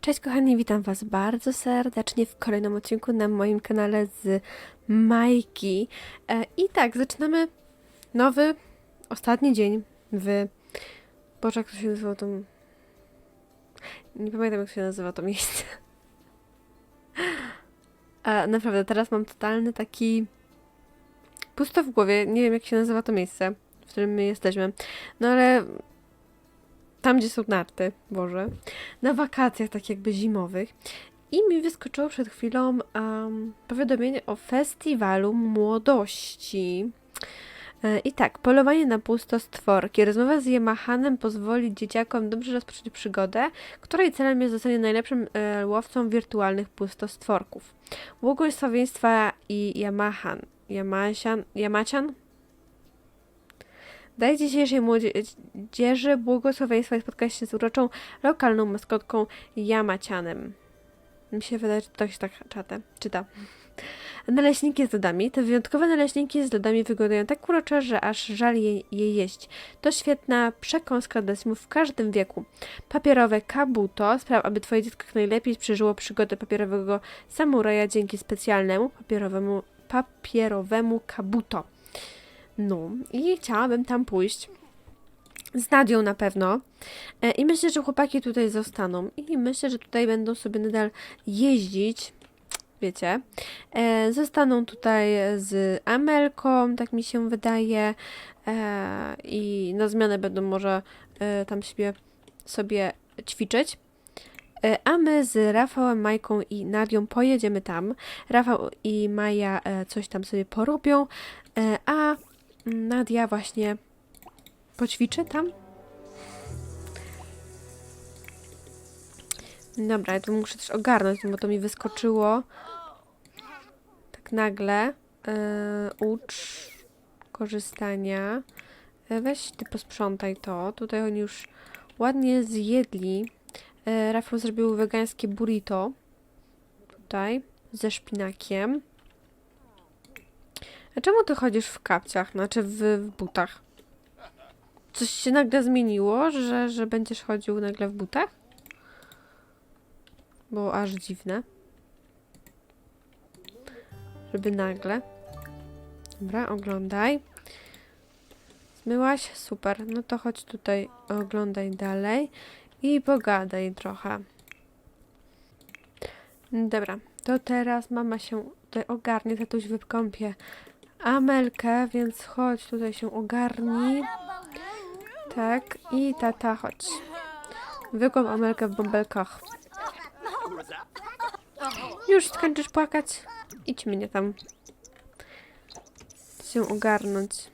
Cześć kochani, witam Was bardzo serdecznie w kolejnym odcinku na moim kanale z Majki. E, I tak, zaczynamy nowy, ostatni dzień w... Boże, jak to się nazywa to... Nie pamiętam jak się nazywa to miejsce. E, naprawdę, teraz mam totalny taki... Pusto w głowie, nie wiem jak się nazywa to miejsce, w którym my jesteśmy. No ale... Tam, gdzie są narty, Boże na wakacjach, tak jakby zimowych. I mi wyskoczyło przed chwilą um, powiadomienie o festiwalu młodości. E, I tak, polowanie na pustostworki. Rozmowa z Yamahanem pozwoli dzieciakom dobrze rozpocząć przygodę, której celem jest zostanie najlepszym e, łowcą wirtualnych pustostworków. Błogosławieństwa i Yamahan. Yamasian, Yamacian? Daj dzisiejszej młodzieży błogosławieństwa i spotkać się z uroczą lokalną maskotką Jamacianem. Mi się wydaje, że to się tak czata, czyta. Naleśniki z lodami. Te wyjątkowe naleśniki z lodami wyglądają tak urocze, że aż żal je, je jeść. To świetna przekąska dla w każdym wieku. Papierowe kabuto spraw, aby twoje dziecko jak najlepiej przeżyło przygodę papierowego samuraja dzięki specjalnemu papierowemu, papierowemu kabuto. No i chciałabym tam pójść. Z Nadią na pewno. E, I myślę, że chłopaki tutaj zostaną. I myślę, że tutaj będą sobie nadal jeździć. Wiecie. E, zostaną tutaj z Amelką, tak mi się wydaje. E, I na zmianę będą może tam sobie, sobie ćwiczyć. A my z Rafałem, Majką i Nadią pojedziemy tam. Rafał i Maja coś tam sobie porobią, a Nadia właśnie poćwiczy tam. Dobra, ja tu muszę też ogarnąć, bo to mi wyskoczyło tak nagle. Yy, ucz korzystania. Yy, weź ty posprzątaj to. Tutaj oni już ładnie zjedli. Yy, Rafał zrobił wegańskie burrito. Tutaj. Ze szpinakiem. A czemu ty chodzisz w kapciach, znaczy w, w butach? Coś się nagle zmieniło, że, że będziesz chodził nagle w butach? Było aż dziwne. Żeby nagle. Dobra, oglądaj. Zmyłaś? Super. No to chodź tutaj, oglądaj dalej i pogadaj trochę. Dobra, to teraz mama się tutaj ogarnie, tatuś wykąpie Amelkę, więc chodź, tutaj się ogarnij. Tak, i tata, chodź. Wykąp Amelkę w bąbelkach. Już skończysz płakać? Idź mnie tam. Się ogarnąć.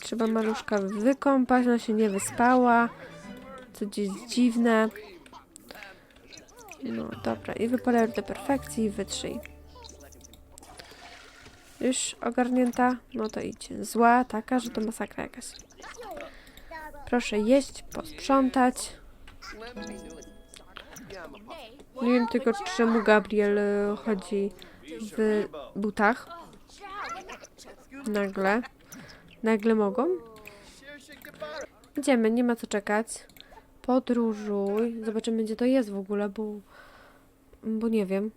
Trzeba maluszka wykąpać, ona się nie wyspała. Co gdzieś dziwne. No dobra, i wypalę do perfekcji i wytrzyj. Już ogarnięta? No to idź. Zła taka, że to masakra jakaś. Proszę jeść, posprzątać. Nie wiem tylko, czemu Gabriel e, chodzi w butach. Nagle. Nagle mogą? Idziemy, nie ma co czekać. Podróżuj. Zobaczymy, gdzie to jest w ogóle, bo... Bo nie wiem.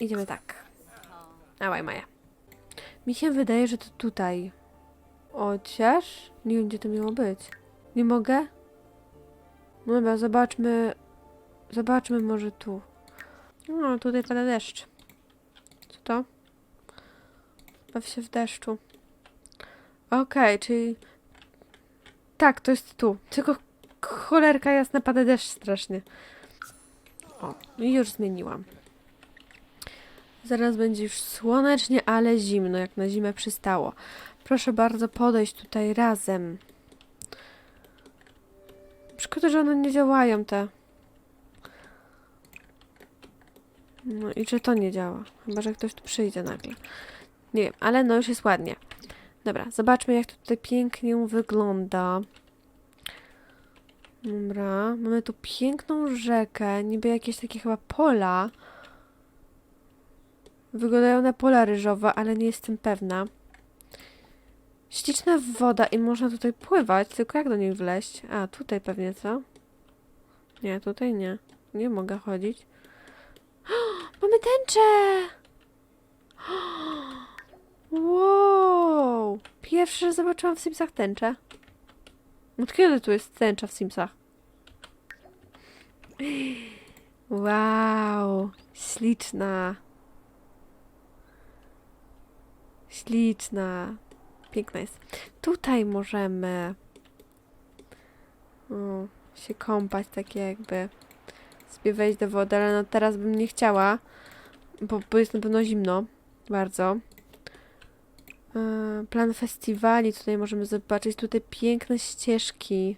Idziemy tak. Dawaj, Maja. Mi się wydaje, że to tutaj. Chociaż... Nie wiem, gdzie to miało być. Nie mogę? No Dobra, zobaczmy... Zobaczmy może tu. No, tutaj pada deszcz. Co to? Baw się w deszczu. Okej, czyli... Tak, to jest tu. Tylko cholerka jasna, pada deszcz strasznie. O, już zmieniłam. Zaraz będzie już słonecznie, ale zimno, jak na zimę przystało. Proszę bardzo podejść tutaj razem. Szkoda, że one nie działają te. No i czy to nie działa? Chyba, że ktoś tu przyjdzie nagle. Nie wiem, ale no już jest ładnie. Dobra, zobaczmy jak to tutaj pięknie wygląda. Dobra, mamy tu piękną rzekę, niby jakieś takie chyba pola. Wyglądają na pola ryżowe, ale nie jestem pewna. Śliczna woda i można tutaj pływać, tylko jak do niej wleźć? A, tutaj pewnie, co? Nie, tutaj nie. Nie mogę chodzić. Mamy tęczę! Wow! Pierwszy raz zobaczyłam w Simsach tęczę. Od kiedy tu jest tęcza w Simsach? Wow! Śliczna. Śliczna. Piękna jest. Tutaj możemy o, się kąpać, takie jakby sobie wejść do wody, ale no teraz bym nie chciała, bo, bo jest na pewno zimno. Bardzo. E, Plan festiwali tutaj możemy zobaczyć. Tutaj piękne ścieżki.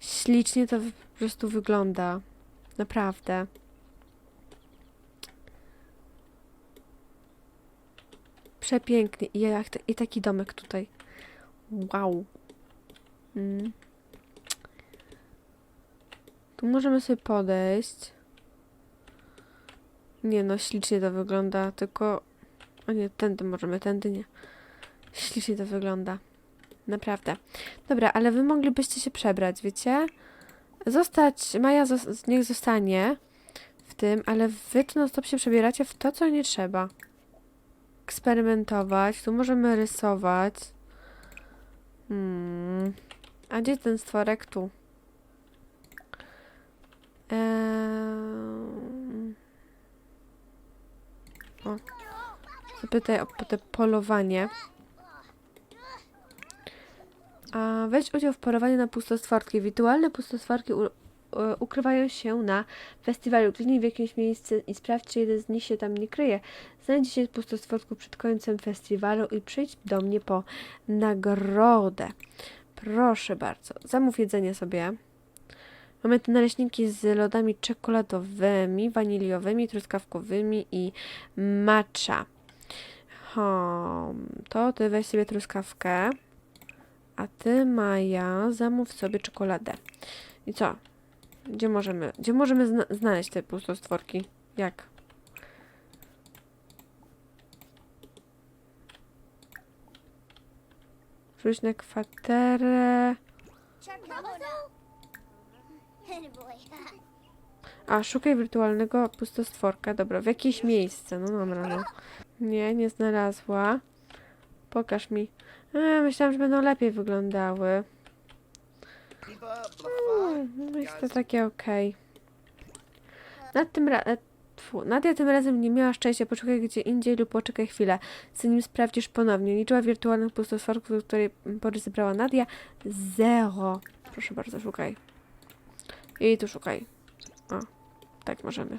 Ślicznie to po prostu wygląda. Naprawdę. Przepięknie. I, jak, I taki domek tutaj. Wow. Mm. Tu możemy sobie podejść. Nie no, ślicznie to wygląda, tylko... O nie, tędy możemy, tędy nie. Ślicznie to wygląda. Naprawdę. Dobra, ale wy moglibyście się przebrać, wiecie? Zostać, Maja niech zostanie w tym, ale wy to non stop się przebieracie w to, co nie trzeba. Eksperymentować, tu możemy rysować. Hmm. A gdzie ten stworek? Tu. Eee... O. Zapytaj o te polowanie. A weź udział w polowaniu na pustostworki. Wirtualne u, ukrywają się na festiwalu. Kliknij w jakieś miejsce i sprawdź, czy jeden z nich się tam nie kryje. Znajdź się pustostworku przed końcem festiwalu i przyjdź do mnie po nagrodę. Proszę bardzo. Zamów jedzenie sobie. Mamy te naleśniki z lodami czekoladowymi, waniliowymi, truskawkowymi i matcha. Hmm, to ty weź sobie truskawkę, a ty, Maja, zamów sobie czekoladę. I co? Gdzie możemy, gdzie możemy zna znaleźć te pustostworki? Jak? Wróć na kwaterę. A, szukaj wirtualnego pustostworka. Dobra, w jakieś miejsce. No dobra, no. Nie, nie znalazła. Pokaż mi. E, myślałam, że będą lepiej wyglądały. Mm, jest to takie okej. Nad tym ra- e, Nadia tym razem nie miała szczęścia. Poszukaj gdzie indziej lub poczekaj chwilę, zanim sprawdzisz ponownie. Liczyła wirtualnych pustostworków, do której pory zebrała Nadia. Zero. Proszę bardzo, szukaj. I tu szukaj. O, tak możemy.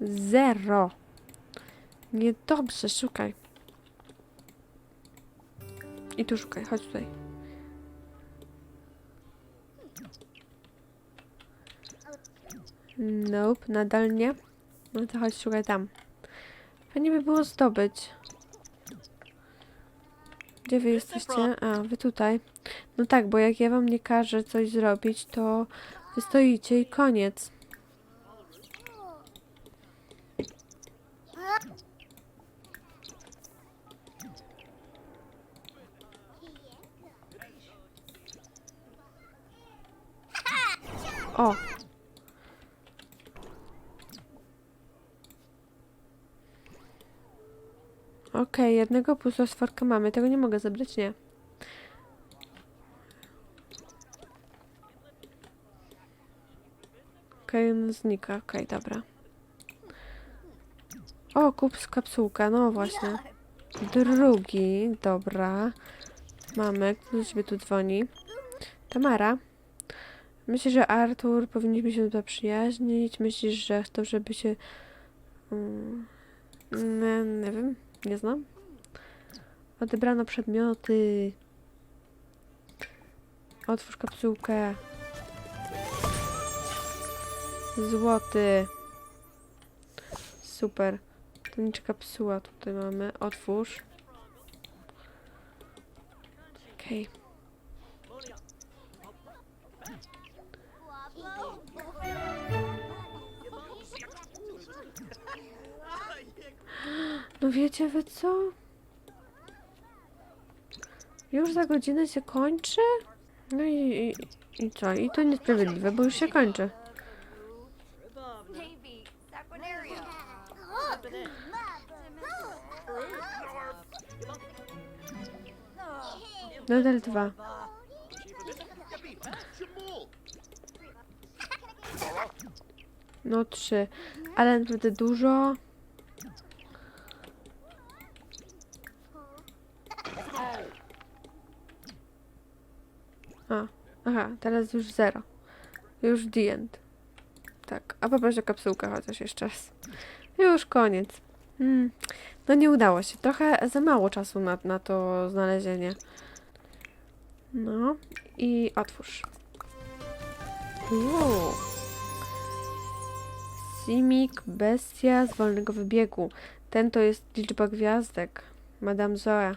Zero. Niedobrze, szukaj. I tu szukaj, chodź tutaj. Nope, nadal nie. No to chodź, szukaj tam. Fajnie by było zdobyć. Gdzie wy jesteście? A, wy tutaj. No tak, bo jak ja wam nie każę coś zrobić, to wy stoicie i koniec. O! Okej, jednego pustostworka mamy. Tego nie mogę zabrać, nie. Okej, on znika. Okej, dobra. O, kup z kapsułka. No właśnie. Drugi, dobra. Mamy. Kto do ciebie tu dzwoni? Tamara. Myślę, że Artur powinniśmy się zaprzyjaźnić. Myślisz, że chcę, żeby się... Mm, nie, nie wiem. Nie znam. Odebrano przedmioty. Otwórz kapsułkę. Złoty. Super. To niczy kapsuła tutaj mamy. Otwórz. Okej. No wiecie wy co? Już za godzinę się kończy? No i, i, i co? I to niesprawiedliwe, bo już się kończy. Nadal dwa. No trzy. Ale naprawdę dużo. A, aha, teraz już zero. Już the end. Tak, a poproszę kapsułkę chociaż jeszcze raz. Już koniec. Hmm. No nie udało się. Trochę za mało czasu na, na to znalezienie. No i otwórz. Uuu. Simik, bestia z wolnego wybiegu. Ten to jest liczba gwiazdek. Madame Zoe.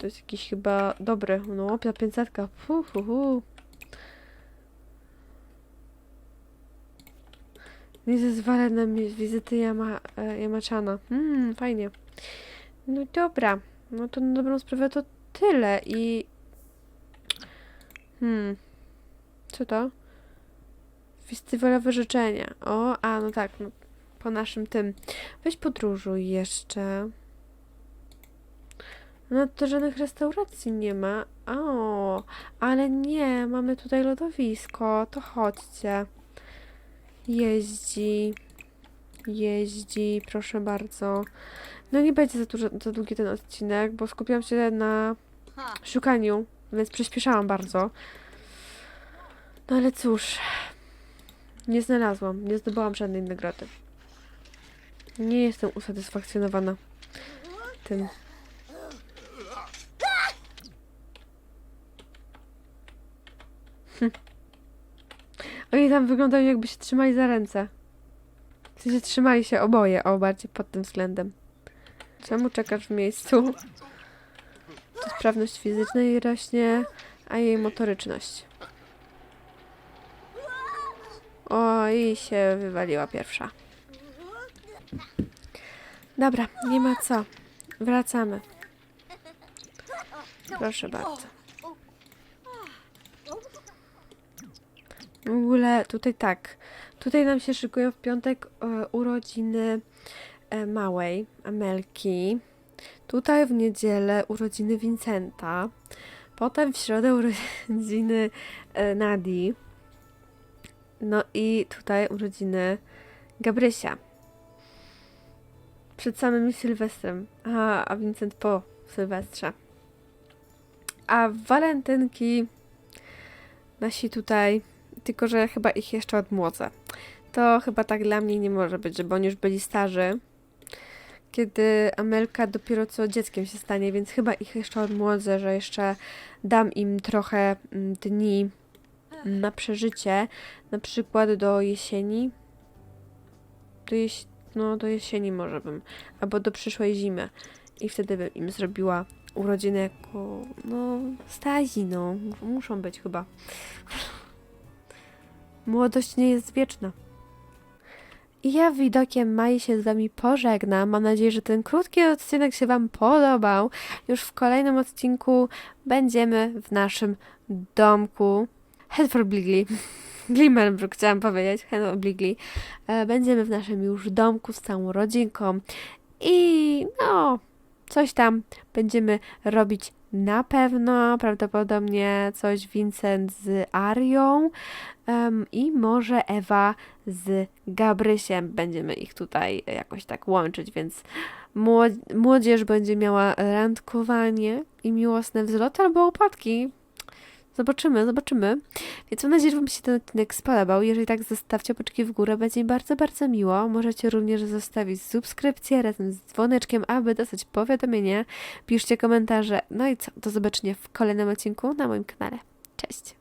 To jest jakiś chyba dobry. No, ta 500. Fu. Nie zezwala na wizyty Yama, e, Yamaczana. Hmm, fajnie. No dobra. No to na dobrą sprawę to tyle i... Hmm. Co to? Festiwalowe życzenia. O, a no tak, no, po naszym tym. Weź podróżuj jeszcze. No to żadnych restauracji nie ma. O, ale nie, mamy tutaj lodowisko. To chodźcie. Jeździ. Jeździ, proszę bardzo. No nie będzie za, dużo, za długi ten odcinek, bo skupiłam się na szukaniu, więc przyspieszałam bardzo. No ale cóż, nie znalazłam, nie zdobyłam żadnej nagrody. Nie jestem usatysfakcjonowana tym. Oni tam wyglądają jakby się trzymali za ręce. W sensie trzymali się oboje, o bardziej pod tym względem. Czemu czekasz w miejscu? To sprawność fizyczna jej rośnie, a jej motoryczność. O, i się wywaliła pierwsza. Dobra, nie ma co. Wracamy. Proszę bardzo. W ogóle tutaj tak. Tutaj nam się szykują w piątek e, urodziny e, małej Amelki. Tutaj w niedzielę urodziny Vincenta. Potem w środę urodziny e, Nadii. No i tutaj urodziny Gabrysia. Przed samym Sylwestrem. A, a Vincent po Sylwestrze. A walentynki nasi tutaj, tylko że chyba ich jeszcze odmłodzę. To chyba tak dla mnie nie może być, żeby oni już byli starzy. Kiedy Amelka dopiero co dzieckiem się stanie, więc chyba ich jeszcze odmłodzę, że jeszcze dam im trochę mm, dni na przeżycie, na przykład do jesieni. Do, jeś no, do jesieni może bym, albo do przyszłej zimy. I wtedy bym im zrobiła urodziny jako, no, stazi, no. Muszą być chyba. Młodość nie jest wieczna. I ja widokiem Mai się z Wami pożegnam. Mam nadzieję, że ten krótki odcinek się Wam podobał. Już w kolejnym odcinku będziemy w naszym domku. Head for Bligly. Glimmerbrook chciałam powiedzieć. Head for Bligly. E, Będziemy w naszym już domku z całą rodzinką. I no, coś tam będziemy robić na pewno. Prawdopodobnie coś Vincent z Arią. Em, I może Ewa z Gabrysiem. Będziemy ich tutaj jakoś tak łączyć, więc młod- młodzież będzie miała randkowanie i miłosne wzloty albo upadki. Zobaczymy, zobaczymy. Więc mam nadzieję, że Wam się ten odcinek spodobał. Jeżeli tak, zostawcie oczki w górę, będzie mi bardzo, bardzo miło. Możecie również zostawić subskrypcję razem z dzwoneczkiem, aby dostać powiadomienie. Piszcie komentarze. No i co? Do zobaczenia w kolejnym odcinku na moim kanale. Cześć!